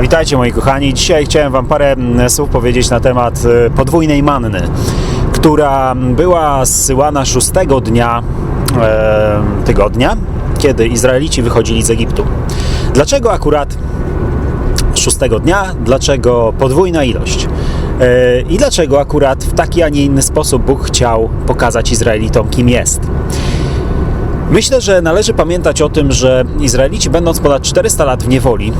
Witajcie moi kochani. Dzisiaj chciałem Wam parę mm, słów powiedzieć na temat y, podwójnej manny, która była zsyłana szóstego dnia e, tygodnia, kiedy Izraelici wychodzili z Egiptu. Dlaczego akurat szóstego dnia? Dlaczego podwójna ilość? E, I dlaczego akurat w taki, a nie inny sposób Bóg chciał pokazać Izraelitom, kim jest? Myślę, że należy pamiętać o tym, że Izraelici, będąc ponad 400 lat w niewoli e,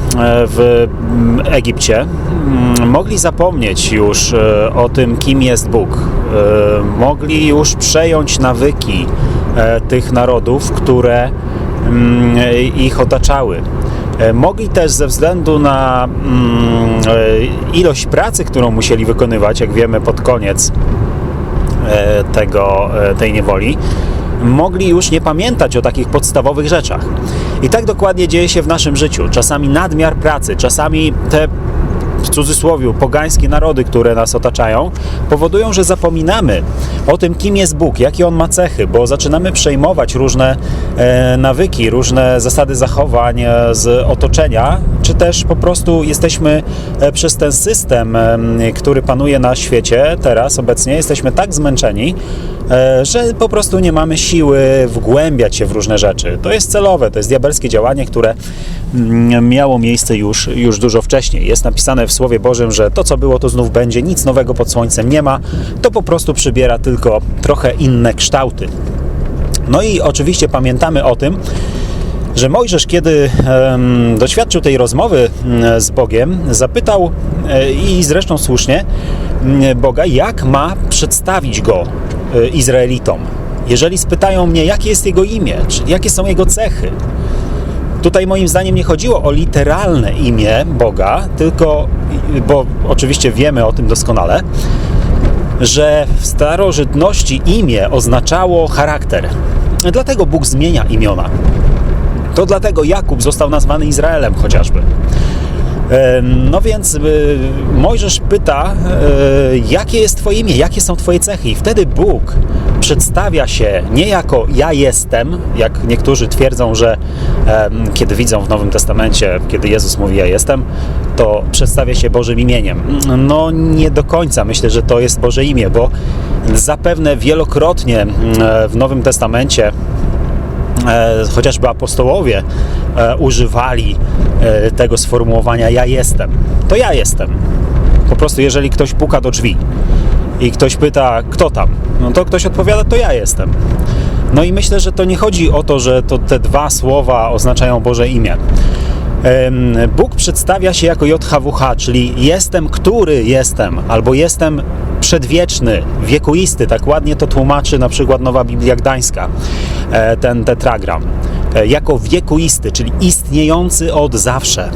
w mm, Egipcie, mm, mogli zapomnieć już e, o tym, kim jest Bóg. E, Mogli już przejąć nawyki tych narodów, które mm, ich otaczały. Mogli też ze względu na ilość pracy, którą musieli wykonywać, jak wiemy pod koniec tego, tej niewoli, mogli już nie pamiętać o takich podstawowych rzeczach. I tak dokładnie dzieje się w naszym życiu. Czasami nadmiar pracy, czasami te w cudzysłowie pogańskie narody, które nas otaczają, powodują, że zapominamy o tym, kim jest Bóg, jakie on ma cechy, bo zaczynamy przejmować różne e, nawyki, różne zasady zachowań e, z otoczenia, czy też po prostu jesteśmy e, przez ten system, e, który panuje na świecie teraz, obecnie, jesteśmy tak zmęczeni, że po prostu nie mamy siły wgłębiać się w różne rzeczy. To jest celowe, to jest diabelskie działanie, które mm, miało miejsce już, już dużo wcześniej. Jest napisane w Słowie Bożym, że to, co było, to znów będzie, nic nowego pod słońcem nie ma, to po prostu przybiera tylko trochę inne kształty. No i oczywiście pamiętamy o tym, że Mojżesz, kiedy doświadczył tej rozmowy mm, z Bogiem, zapytał e, i zresztą słusznie mm, Boga, jak ma przedstawić go e, Izraelitom. Jeżeli spytają mnie, jakie jest jego imię, jakie są jego cechy, Tutaj moim zdaniem nie chodziło o literalne imię Boga, tylko, bo oczywiście wiemy o tym doskonale, że w starożytności imię oznaczało charakter. Dlatego Bóg zmienia imiona. To dlatego Jakub został nazwany Izraelem chociażby. E, No więc e, Mojżesz pyta, e, jakie jest Twoje imię, jakie są Twoje cechy. I wtedy Bóg przedstawia się nie jako ja jestem, jak niektórzy twierdzą, że kiedy widzą w Nowym Testamencie, kiedy Jezus mówi ja jestem, to przedstawia się Bożym imieniem. No nie do końca myślę, że to jest Boże imię, bo zapewne wielokrotnie mm, w Nowym Testamencie chociażby apostołowie e, używali e, tego sformułowania ja jestem. To ja jestem. Po prostu jeżeli ktoś puka do drzwi i ktoś pyta kto tam, no to ktoś odpowiada to ja jestem. No i myślę, że to nie chodzi o to, że to te dwa słowa oznaczają Boże imię. Bóg przedstawia się jako JHWH, czyli jestem, który jestem, albo jestem przedwieczny, wiekuisty, tak ładnie to tłumaczy na przykład Nowa Biblia Gdańska, e, ten tetragram, E, jako wiekuisty, czyli istniejący od zawsze.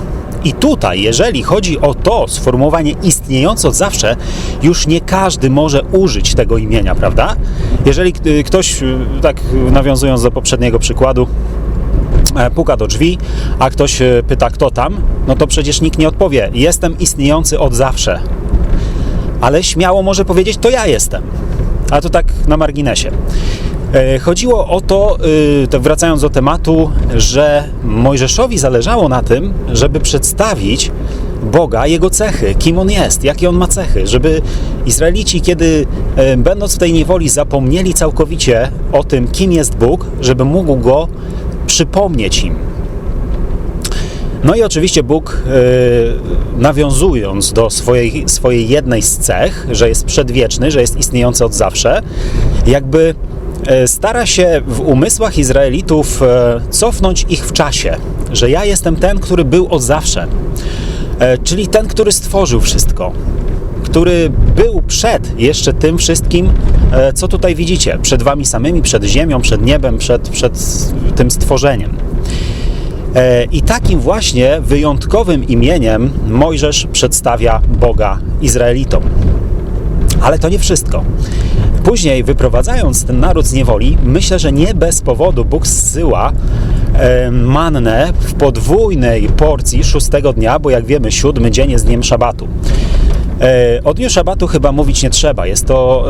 I tutaj, jeżeli chodzi o to sformułowanie istniejące od zawsze, już nie każdy może użyć tego imienia, prawda? Jeżeli ktoś, y, tak nawiązując do poprzedniego przykładu, e, puka do drzwi, a ktoś e, pyta, kto tam, no to przecież nikt nie odpowie. Jestem istniejący od zawsze. Ale śmiało może powiedzieć, to ja jestem. A to tak na marginesie. E, Chodziło o to, y, to wracając do tematu, że Mojżeszowi zależało na tym, żeby przedstawić Boga, Jego cechy, kim On jest, jakie On ma cechy, żeby Izraelici, kiedy e, będąc w tej niewoli zapomnieli całkowicie o tym, kim jest Bóg, żeby mógł Go przypomnieć im. No i oczywiście Bóg, e, nawiązując do swojej, swojej jednej z cech, że jest przedwieczny, że jest istniejący od zawsze, jakby e, stara się w umysłach Izraelitów e, cofnąć ich w czasie, że ja jestem ten, który był od zawsze, czyli ten, który stworzył wszystko, który był przed jeszcze tym wszystkim, e, co tutaj widzicie, przed wami samymi, przed ziemią, przed niebem, przed, przed tym stworzeniem. E, I takim właśnie wyjątkowym imieniem Mojżesz przedstawia Boga Izraelitom. Ale to nie wszystko. Później, wyprowadzając ten naród z niewoli, myślę, że nie bez powodu Bóg zsyła e, mannę w podwójnej porcji szóstego dnia, bo jak wiemy, siódmy dzień jest dniem szabatu. E, o dniu szabatu chyba mówić nie trzeba. Jest to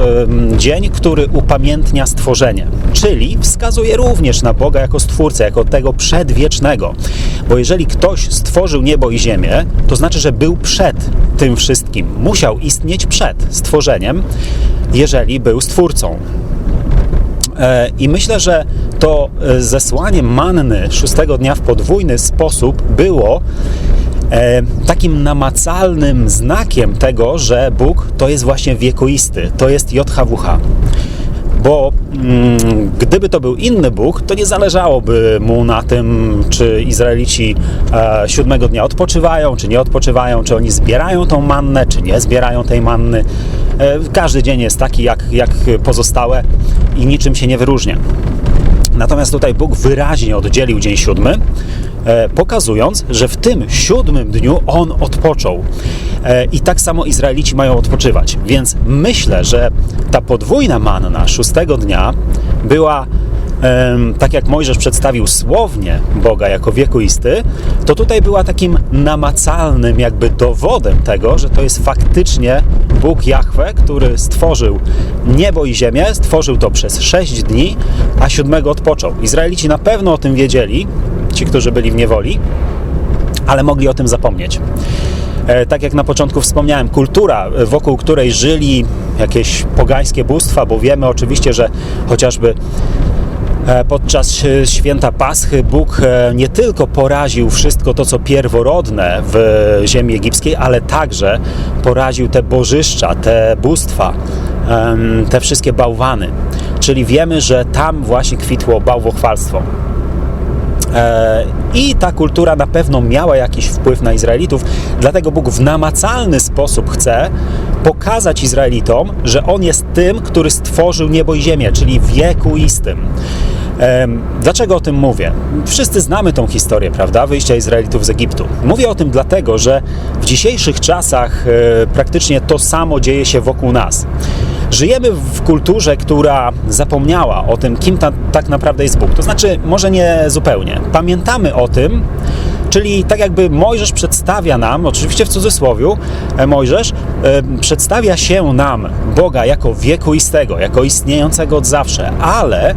dzień, który upamiętnia stworzenie, czyli wskazuje również na Boga jako stwórcę, jako tego przedwiecznego. Bo jeżeli ktoś stworzył niebo i ziemię, to znaczy, że był przed tym wszystkim. Musiał istnieć przed stworzeniem, jeżeli był stwórcą. E, I myślę, że to e, zesłanie manny szóstego dnia w podwójny sposób było takim namacalnym znakiem tego, że Bóg to jest właśnie wiekuisty, to jest JHWH bo mm, gdyby to był inny Bóg, to nie zależałoby mu na tym, czy Izraelici e, siódmego dnia odpoczywają, czy nie odpoczywają, czy oni zbierają tą mannę, czy nie zbierają tej manny. E, każdy dzień jest taki jak, jak pozostałe i niczym się nie wyróżnia. Natomiast tutaj Bóg wyraźnie oddzielił dzień siódmy, e, pokazując, że w tym siódmym dniu On odpoczął. E, I tak samo Izraelici mają odpoczywać. Więc myślę, że ta podwójna manna szóstego dnia była tak jak Mojżesz przedstawił słownie Boga jako wiekuisty, to tutaj była takim namacalnym jakby dowodem tego, że to jest faktycznie Bóg Jahwe, który stworzył niebo i ziemię, stworzył to przez sześć dni, a siódmego odpoczął. Izraelici na pewno o tym wiedzieli, ci, którzy byli w niewoli, ale mogli o tym zapomnieć. E, tak jak na początku wspomniałem, kultura, wokół której żyli jakieś pogańskie bóstwa, bo wiemy oczywiście, że chociażby E, podczas święta Paschy Bóg e, nie tylko poraził wszystko to, co pierworodne w ziemi egipskiej, ale także poraził te bożyszcza, te bóstwa, te wszystkie bałwany. Czyli wiemy, że tam właśnie kwitło bałwochwalstwo. E, I ta kultura na pewno miała jakiś wpływ na Izraelitów, dlatego Bóg w namacalny sposób chce pokazać Izraelitom, że On jest tym, który stworzył niebo i ziemię, czyli wiekuistym. Dlaczego o tym mówię? Wszyscy znamy tą historię, prawda? Wyjścia Izraelitów z Egiptu. Mówię o tym dlatego, że w dzisiejszych czasach e, praktycznie to samo dzieje się wokół nas. Żyjemy w kulturze, która zapomniała o tym, kim ta, tak naprawdę jest Bóg. To znaczy, może nie zupełnie. Pamiętamy o tym, Czyli tak jakby Mojżesz przedstawia nam, oczywiście w cudzysłowiu, e, Mojżesz e, przedstawia się nam Boga jako wiekuistego, jako istniejącego od zawsze, ale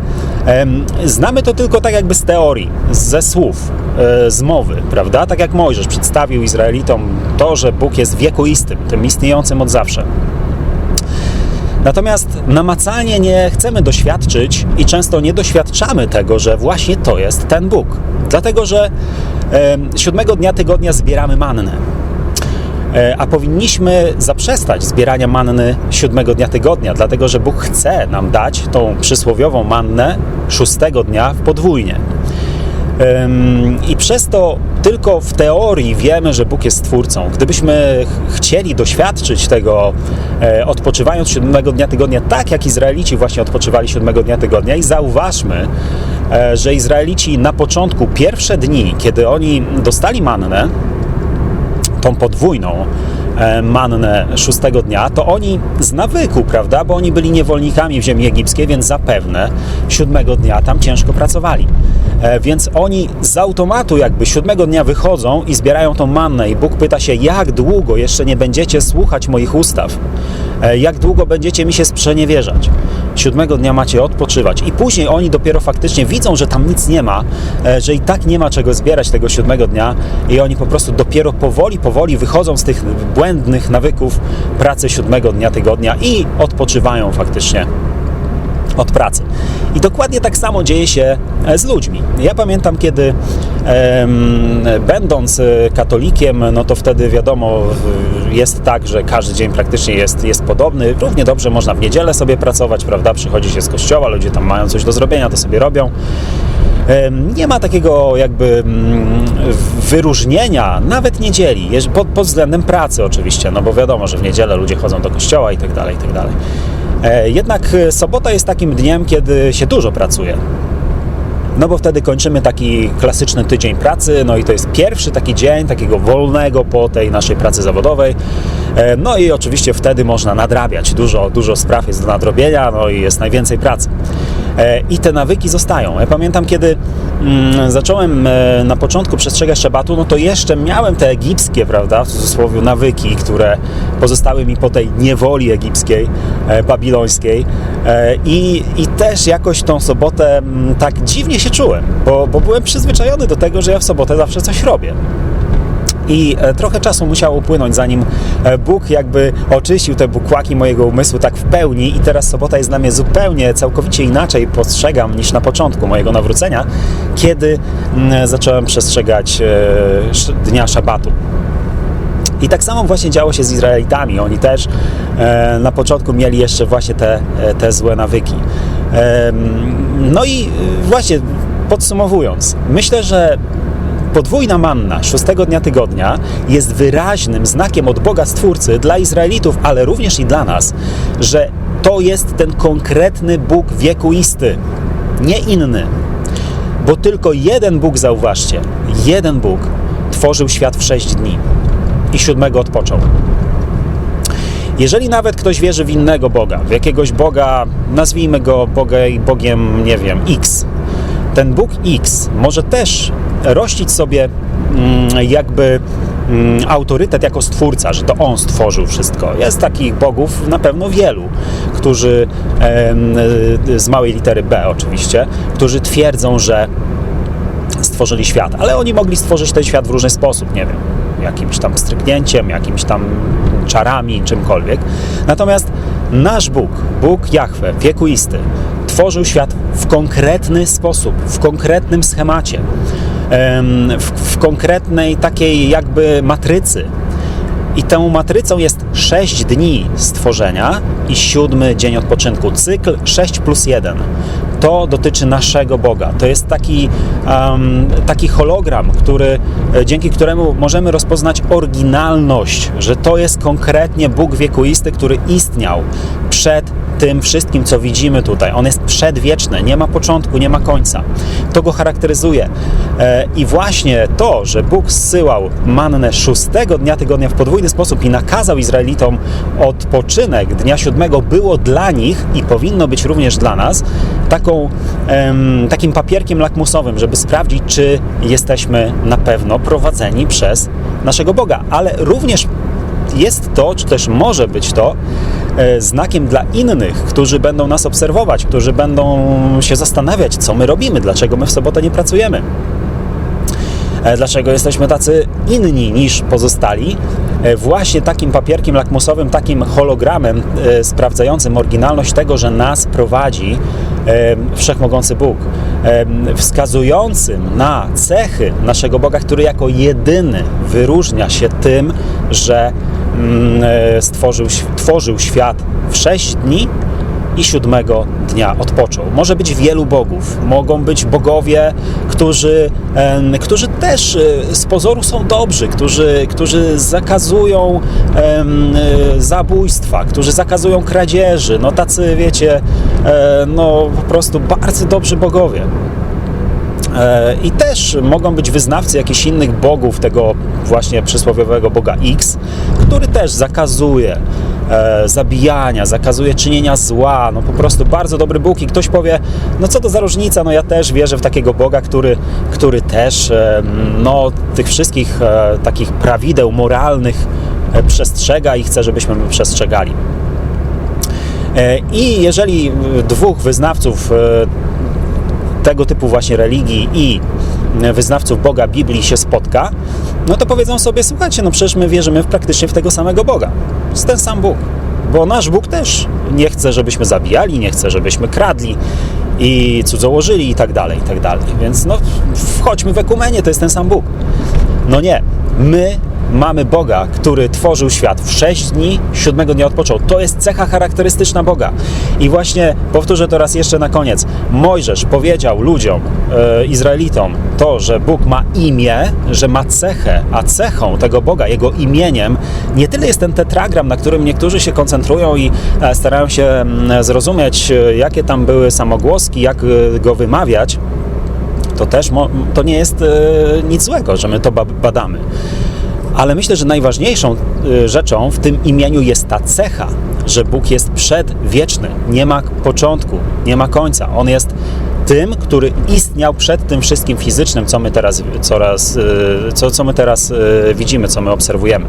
znamy to tylko tak jakby z teorii, ze słów, e, z mowy, prawda? Tak jak Mojżesz przedstawił Izraelitom to, że Bóg jest wiekuistym, tym istniejącym od zawsze. Natomiast namacalnie nie chcemy doświadczyć i często nie doświadczamy tego, że właśnie to jest ten Bóg. Dlatego, że e, siódmego dnia tygodnia zbieramy mannę. E, a powinniśmy zaprzestać zbierania manny siódmego dnia tygodnia, dlatego że Bóg chce nam dać tą przysłowiową mannę szóstego dnia w podwójnie. I przez to tylko w teorii wiemy, że Bóg jest Stwórcą. Gdybyśmy chcieli doświadczyć tego, e, odpoczywając siódmego dnia tygodnia, tak jak Izraelici właśnie odpoczywali siódmego dnia tygodnia, i zauważmy, e, że Izraelici na początku, pierwsze dni, kiedy oni dostali mannę, tą podwójną, E, mannę szóstego dnia, to oni z nawyku, prawda, bo oni byli niewolnikami w ziemi egipskiej, więc zapewne siódmego dnia tam ciężko pracowali. E, więc oni z automatu jakby siódmego dnia wychodzą i zbierają tą mannę i Bóg pyta się, jak długo jeszcze nie będziecie słuchać moich ustaw? E, jak długo będziecie mi się sprzeniewierzać? Siódmego dnia macie odpoczywać i później oni dopiero faktycznie widzą, że tam nic nie ma, że i tak nie ma czego zbierać tego siódmego dnia i oni po prostu dopiero powoli, powoli wychodzą z tych błędnych nawyków pracy siódmego dnia tygodnia i odpoczywają faktycznie od pracy. I dokładnie tak samo dzieje się e, z ludźmi. Ja pamiętam, kiedy będąc e, katolikiem, no to wtedy wiadomo, jest tak, że każdy dzień praktycznie jest, jest podobny. Równie dobrze można w niedzielę sobie pracować, prawda? Przychodzi się z kościoła, ludzie tam mają coś do zrobienia, to sobie robią. Nie ma takiego jakby mm, wyróżnienia, nawet niedzieli, pod, pod względem pracy oczywiście, no bo wiadomo, że w niedzielę ludzie chodzą do kościoła i tak dalej, i tak dalej. E, jednak e, sobota jest takim dniem, kiedy się dużo pracuje. No bo wtedy kończymy taki klasyczny tydzień pracy, no i to jest pierwszy taki dzień takiego wolnego po tej naszej pracy zawodowej. E, no i oczywiście wtedy można nadrabiać, dużo, dużo spraw jest do nadrobienia, no i jest najwięcej pracy. E, I te nawyki zostają. Ja pamiętam, kiedy mm, zacząłem e, na początku przestrzegać szabatu, no to jeszcze miałem te egipskie, prawda, w cudzysłowie nawyki, które pozostały mi po tej niewoli egipskiej, e, babilońskiej. I, I też jakoś tą sobotę mm, tak dziwnie się czułem, bo, bo byłem przyzwyczajony do tego, że ja w sobotę zawsze coś robię. I e, trochę czasu musiało upłynąć, zanim e, Bóg jakby oczyścił te bukłaki mojego umysłu tak w pełni i teraz sobota jest dla mnie zupełnie, całkowicie inaczej postrzegam niż na początku mojego nawrócenia, kiedy mm, zacząłem przestrzegać e, dnia szabatu. I tak samo właśnie działo się z Izraelitami. Oni też na początku mieli jeszcze właśnie te, te złe nawyki. No i właśnie podsumowując, myślę, że Podwójna manna szóstego dnia tygodnia jest wyraźnym znakiem od Boga Stwórcy dla Izraelitów, ale również i dla nas, że to jest ten konkretny Bóg wiekuisty, nie inny. Bo tylko jeden Bóg, zauważcie, jeden Bóg tworzył świat w sześć dni i siódmego odpoczął. Jeżeli nawet ktoś wierzy w innego Boga, w jakiegoś Boga, nazwijmy go Bogiem, nie wiem, X, ten Bóg X może też rościć sobie mm, jakby mm, autorytet jako stwórca, że to on stworzył wszystko. Jest takich bogów na pewno wielu, którzy z małej litery B oczywiście, którzy twierdzą, że stworzyli świat, ale oni mogli stworzyć ten świat w różny sposób, nie wiem, jakimś tam stryknięciem, jakimś tam czarami, czymkolwiek. Natomiast nasz Bóg, Bóg Jahwe, wiekuisty, tworzył świat w konkretny sposób, w konkretnym schemacie, w, w konkretnej takiej jakby matrycy. I tą matrycą jest 6 dni stworzenia i siódmy dzień odpoczynku. Cykl 6 plus 1 to dotyczy naszego Boga. To jest taki, um, taki hologram, który, e, dzięki któremu możemy rozpoznać oryginalność, że to jest konkretnie Bóg wiekuisty, który istniał przed tym wszystkim, co widzimy tutaj. On jest przedwieczny, nie ma początku, nie ma końca. To go charakteryzuje. E, I właśnie to, że Bóg zsyłał mannę szóstego dnia tygodnia w podwójny sposób i nakazał Izraelitom odpoczynek dnia siódmego, było dla nich i powinno być również dla nas taką, takim papierkiem lakmusowym, żeby sprawdzić, czy jesteśmy na pewno prowadzeni przez naszego Boga. Ale również jest to, czy też może być to, znakiem dla innych, którzy będą nas obserwować, którzy będą się zastanawiać, co my robimy, dlaczego my w sobotę nie pracujemy. E, dlaczego jesteśmy tacy inni niż pozostali? E, właśnie takim papierkiem lakmusowym, takim hologramem sprawdzającym oryginalność tego, że nas prowadzi wszechmogący Bóg, wskazującym na cechy naszego Boga, który jako jedyny wyróżnia się tym, że e, stworzył, tworzył świat w sześć dni i siódmego dnia odpoczął. Może być wielu bogów, mogą być bogowie, którzy, którzy też e, z pozoru są dobrzy, którzy, którzy zakazują e, zabójstwa, którzy zakazują kradzieży, no tacy wiecie, no po prostu bardzo dobrzy bogowie. E, I też mogą być wyznawcy jakichś innych bogów, tego właśnie przysłowiowego Boga X, który też zakazuje e, zabijania, zakazuje czynienia zła, no po prostu bardzo dobry Bóg. I ktoś powie, no co to za różnica, no ja też wierzę w takiego Boga, który, który też e, no, tych wszystkich takich prawideł moralnych przestrzega i chce, żebyśmy przestrzegali. I jeżeli dwóch wyznawców tego typu właśnie religii i wyznawców Boga Biblii się spotka, no to powiedzą sobie, słuchajcie, no przecież my wierzymy w praktycznie w tego samego Boga. Jest ten sam Bóg. Bo nasz Bóg też nie chce, żebyśmy zabijali, nie chce, żebyśmy kradli i cudzołożyli i tak dalej, i tak dalej. Więc no wchodźmy w ekumenię, to jest ten sam Bóg. No nie. My mamy Boga, który tworzył świat w sześć dni, siódmego dnia odpoczął. To jest cecha charakterystyczna Boga. I właśnie powtórzę to raz jeszcze na koniec. Mojżesz powiedział ludziom, e, Izraelitom, to, że Bóg ma imię, że ma cechę, a cechą tego Boga, jego imieniem, nie tyle jest ten tetragram, na którym niektórzy się koncentrują i e, starają się mm, zrozumieć, e, jakie tam były samogłoski, jak go wymawiać, to też to nie jest nic złego, że my to badamy. Ale myślę, że najważniejszą y, rzeczą w tym imieniu jest ta cecha, że Bóg jest przedwieczny, nie ma początku, nie ma końca. On jest tym, który istniał przed tym wszystkim fizycznym, co my teraz, coraz, y, co, co my teraz y, widzimy, co my obserwujemy.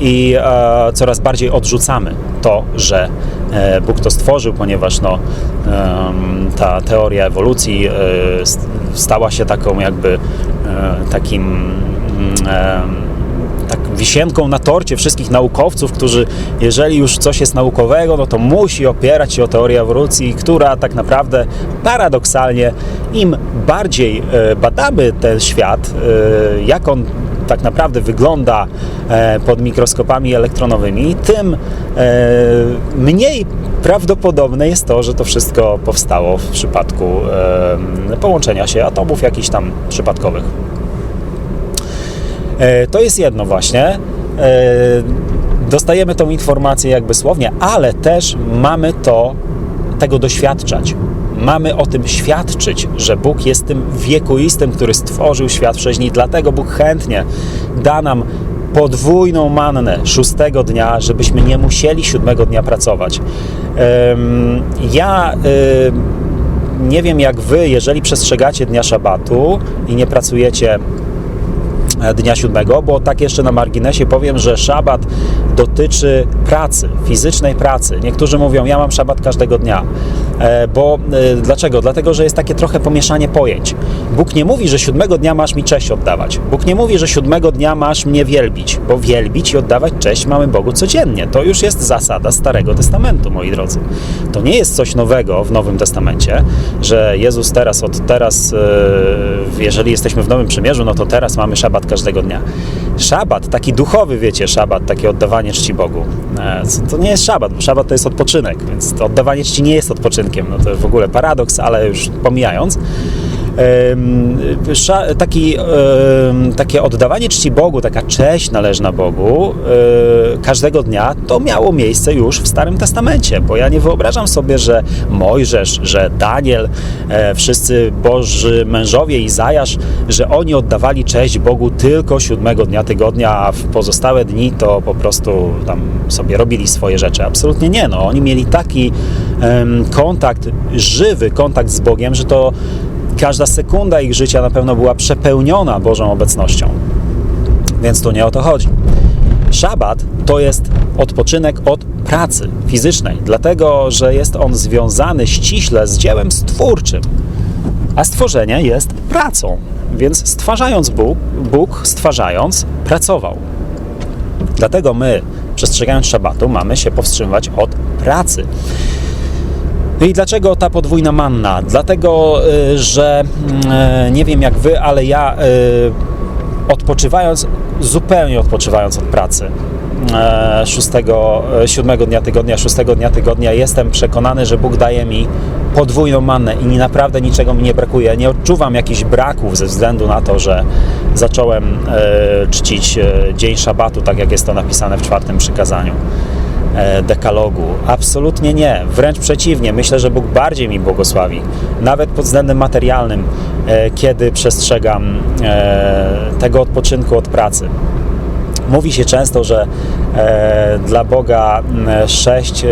I e, coraz bardziej odrzucamy to, że e, Bóg to stworzył, ponieważ no, em, ta teoria ewolucji e, st- stała się taką jakby e, takim em, tak wisienką na torcie wszystkich naukowców, którzy jeżeli już coś jest naukowego, no to musi opierać się o teorię ewolucji, która tak naprawdę paradoksalnie im bardziej e, badamy ten świat, e, jak on tak naprawdę wygląda e, pod mikroskopami elektronowymi, tym mniej prawdopodobne jest to, że to wszystko powstało w przypadku połączenia się atomów jakichś tam przypadkowych. E, To jest jedno właśnie. E, Dostajemy tą informację jakby słownie, ale też mamy to, tego doświadczać. Mamy o tym świadczyć, że Bóg jest tym wiekuistym, który stworzył świat wcześniej. Dlatego Bóg chętnie da nam podwójną mannę szóstego dnia, żebyśmy nie musieli siódmego dnia pracować. Ja nie wiem jak wy, jeżeli przestrzegacie dnia szabatu i nie pracujecie dnia siódmego, bo tak jeszcze na marginesie powiem, że szabat dotyczy pracy, fizycznej pracy. Niektórzy mówią, ja mam szabat każdego dnia. E, Bo e, dlaczego? Dlatego, że jest takie trochę pomieszanie pojęć. Bóg nie mówi, że siódmego dnia masz mi cześć oddawać. Bóg nie mówi, że siódmego dnia masz mnie wielbić, bo wielbić i oddawać cześć mamy Bogu codziennie. To już jest zasada Starego Testamentu, moi drodzy. To nie jest coś nowego w Nowym Testamencie, że Jezus teraz, od teraz, e, jeżeli jesteśmy w Nowym Przymierzu, no to teraz mamy szabat każdego dnia. Szabat, taki duchowy, wiecie, szabat, takie oddawanie czci Bogu. E, To nie jest szabat, bo szabat to jest odpoczynek, więc to oddawanie czci nie jest odpoczynkiem. No to w ogóle paradoks, ale już pomijając. Taki, takie oddawanie czci Bogu, taka cześć należna Bogu e, każdego dnia, to miało miejsce już w Starym Testamencie, bo ja nie wyobrażam sobie, że Mojżesz, że Daniel, e, wszyscy Boży mężowie, Izajasz, że oni oddawali cześć Bogu tylko siódmego dnia tygodnia, a w pozostałe dni to po prostu tam sobie robili swoje rzeczy. Absolutnie nie, no oni mieli taki kontakt, żywy kontakt z Bogiem, że to każda sekunda ich życia na pewno była przepełniona Bożą obecnością. Więc tu nie o to chodzi. Szabat to jest odpoczynek od pracy fizycznej, dlatego że jest on związany ściśle z dziełem stwórczym, a stworzenie jest pracą. Więc stwarzając Bóg, Bóg stwarzając pracował. Dlatego my, przestrzegając szabatu, mamy się powstrzymywać od pracy. No i dlaczego ta podwójna manna? Dlatego, y, że y, nie wiem jak wy, ale ja y, odpoczywając, zupełnie odpoczywając od pracy, e, szóstego, e, siódmego dnia tygodnia, szóstego dnia tygodnia, jestem przekonany, że Bóg daje mi podwójną mannę i naprawdę niczego mi nie brakuje. Nie odczuwam jakichś braków ze względu na to, że zacząłem e, czcić e, dzień szabatu, tak jak jest to napisane w czwartym przykazaniu e, dekalogu. Absolutnie nie. Wręcz przeciwnie. Myślę, że Bóg bardziej mi błogosławi. Nawet pod względem materialnym, e, kiedy przestrzegam e, tego odpoczynku od pracy. Mówi się często, że e, dla Boga 6 e,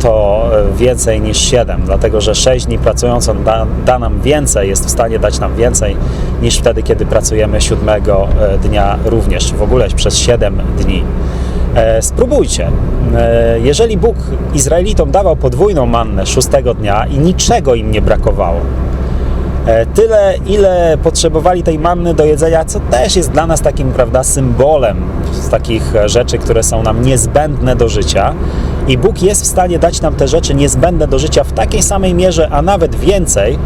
to e, więcej niż 7, dlatego że 6 dni pracując On da, da nam więcej, jest w stanie dać nam więcej niż wtedy, kiedy pracujemy siódmego e, dnia również, w ogóle przez 7 dni. E, Spróbujcie. E, Jeżeli Bóg Izraelitom dawał podwójną mannę szóstego dnia i niczego im nie brakowało, e, tyle ile potrzebowali tej manny do jedzenia, co też jest dla nas takim, prawda, symbolem z takich rzeczy, które są nam niezbędne do życia. I Bóg jest w stanie dać nam te rzeczy niezbędne do życia w takiej samej mierze, a nawet więcej,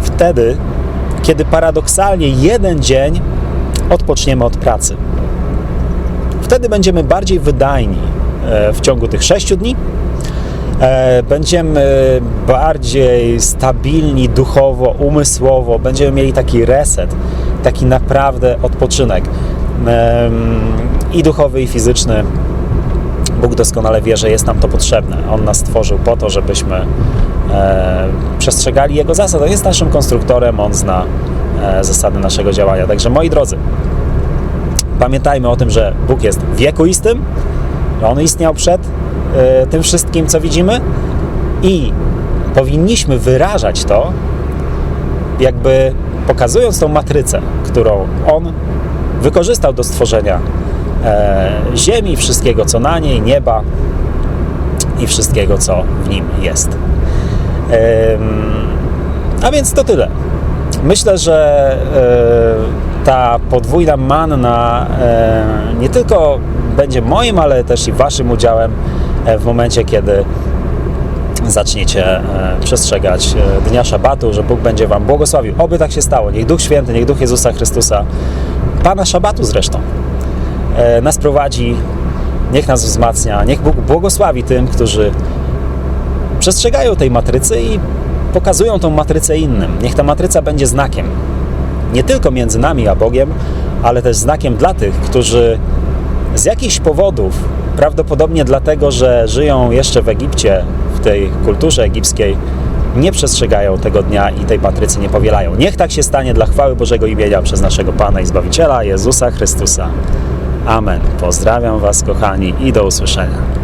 wtedy, kiedy paradoksalnie jeden dzień odpoczniemy od pracy wtedy będziemy bardziej wydajni e, w ciągu tych sześciu dni. E, Będziemy bardziej stabilni duchowo, umysłowo, będziemy mieli taki reset, taki naprawdę odpoczynek i duchowy, i fizyczny. Bóg doskonale wie, że jest nam to potrzebne. On nas stworzył po to, żebyśmy e, przestrzegali Jego zasad. On jest naszym konstruktorem, On zna zasady naszego działania. Także moi drodzy, pamiętajmy o tym, że Bóg jest wiekuistym, On istniał przed e, tym wszystkim, co widzimy i powinniśmy wyrażać to, jakby pokazując tą matrycę, którą On wykorzystał do stworzenia e, Ziemi, wszystkiego co na niej, nieba i wszystkiego co w nim jest. Em, a więc to tyle. Myślę, że e, ta podwójna manna e, nie tylko będzie moim, ale też i waszym udziałem e, w momencie, kiedy zaczniecie e, przestrzegać dnia szabatu, że Bóg będzie wam błogosławił. Oby tak się stało. Niech Duch Święty, niech Duch Jezusa Chrystusa, Pana szabatu zresztą, nas prowadzi, niech nas wzmacnia, niech Bóg błogosławi tym, którzy przestrzegają tej matrycy i pokazują tą matrycę innym. Niech ta matryca będzie znakiem. Nie tylko między nami a Bogiem, ale też znakiem dla tych, którzy z jakichś powodów, prawdopodobnie dlatego, że żyją jeszcze w Egipcie, w tej kulturze egipskiej, nie przestrzegają tego dnia i tej matrycy nie powielają. Niech tak się stanie dla chwały Bożego imienia przez naszego Pana i Zbawiciela Jezusa Chrystusa. Amen. Pozdrawiam Was, kochani, i do usłyszenia.